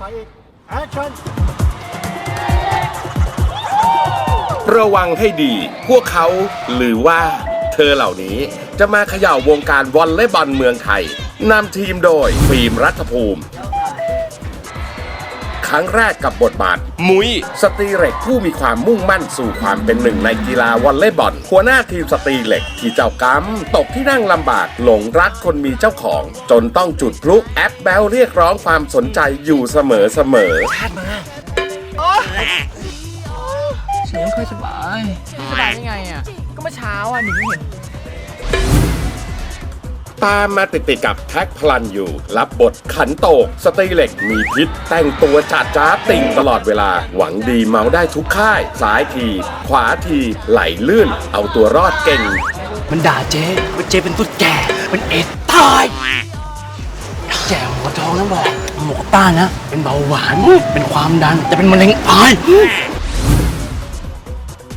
ถอยอีก แอคชั่น ระวังให้ดี พวกเขาหรือว่า เธอเหล่านี้จะมาเขย่าวงการวอลเลย์บอลเมืองไทยนำทีมโดยฟิล์มรัฐภูมิ ครั้งแรกกับบทบาท มุยสตรีเหล็กผู้มีความมุ่งมั่นสู่ความเป็นหนึ่งในกีฬาวอลเลย์บอลหัวหน้าทีมสตรีเหล็กที่เจ้ากรรมตกที่นั่งลำบากหลงรักคนมีเจ้าของ จนต้องจุดพลุแอปแบลเรียกร้องความสนใจอยู่เสมอเสมอฉันไม่ค่อยสบายสบายได้ไงอะ ก็เมื่อเช้าอะหนูเห็น ตามมาติดๆกับแท็กพลันอยู่ รับบทขันโตก สตรีเหล็กมีพิษ แต่งตัวจัดจ้าดติ่งตลอดเวลา หวังดีเมาได้ทุกค่าย ซ้ายที ขวาที ไหลลื่น เอาตัวรอดเก่ง มันด่าเจ๊ว่าเจ๊เป็นตุ๊ดแก่เป็นเอดตายแจ๋วหัวทองนะบอกหมอป้านะ เป็นเบาหวาน เป็นความดัน แต่เป็นมะเร็งตาย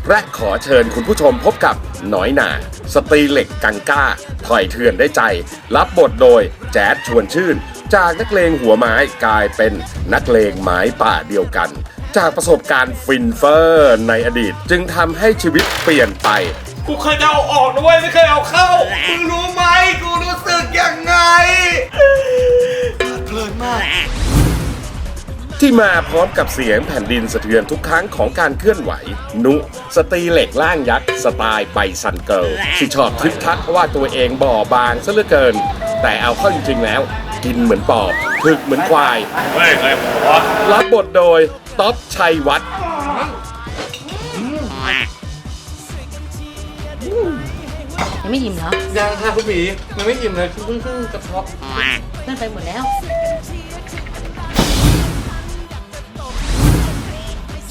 และขอเชิญคุณผู้ชมพบกับน้อยหนา สตรีเหล็กกังก้าถอยเถื่อนได้ใจ รับบทโดยแจ๊ดชวนชื่น จากนักเลงหัวไม้กลายเป็นนักเลงไม้ป่าเดียวกัน จากประสบการณ์ฟินเฟอร์ในอดีตจึงทำให้ชีวิตเปลี่ยนไป กูเคยจะเอาออกนะเว้ยไม่เคยเอาเข้า มึงรู้ไหม ที่มาพร้อมกับเสียงแผ่นดินสะเทือนทุกครั้งของการเคลื่อนไหว นุ สตรีเหล็กล่างยักษ์สไตล์ไบซันเกิลที่ชอบทึกทักว่าตัวเองบ่อบางซะเหลือเกิน แต่เอาเข้าจริงๆแล้ว กินเหมือนปอบถึกเหมือนควายเฮ้ยเคยหัวรับบทโดยต๊อบชัยวัฒน์ยังไม่อิ่มเหรอยังค่ะคุณหมีมันไม่อิ่มเลยเพิ่งเพิ่งกระเพาะเลื่อนไปหมดแล้ว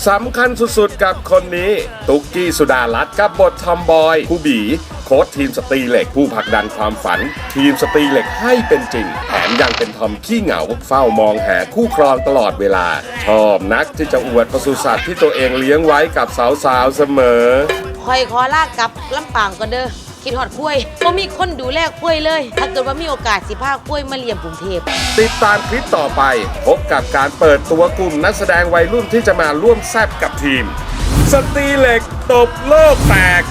สำคัญสุดๆ กับคนนี้ ตุกกี้สุดารัตน์กับบททอมบอย ผู้บี โค้ชทีมสตรีเหล็กผู้ผลักดันความฝัน ทีมสตรีเหล็กให้เป็นจริง แถมยังเป็นทอมขี้เหงาเฝ้ามองหาคู่ครองตลอดเวลา ชอบนักที่จะอวดปศุสัตว์ที่ตัวเองเลี้ยงไว้กับสาวๆเสมอคอยขอลากกลับลำปางก่อนเด้อ คิดฮอดคุ้ยก็มีคนดูแลคุ้ยเลย ถ้าเกิดว่ามีโอกาสสิพาคุ้ยมาเลี้ยงกรุงเทพ ติดตามคลิปต่อไป พบกับการเปิดตัวกลุ่มนักแสดงวัยรุ่นที่จะมาร่วมแซบกับทีม สตรีเหล็กตบโลกแตก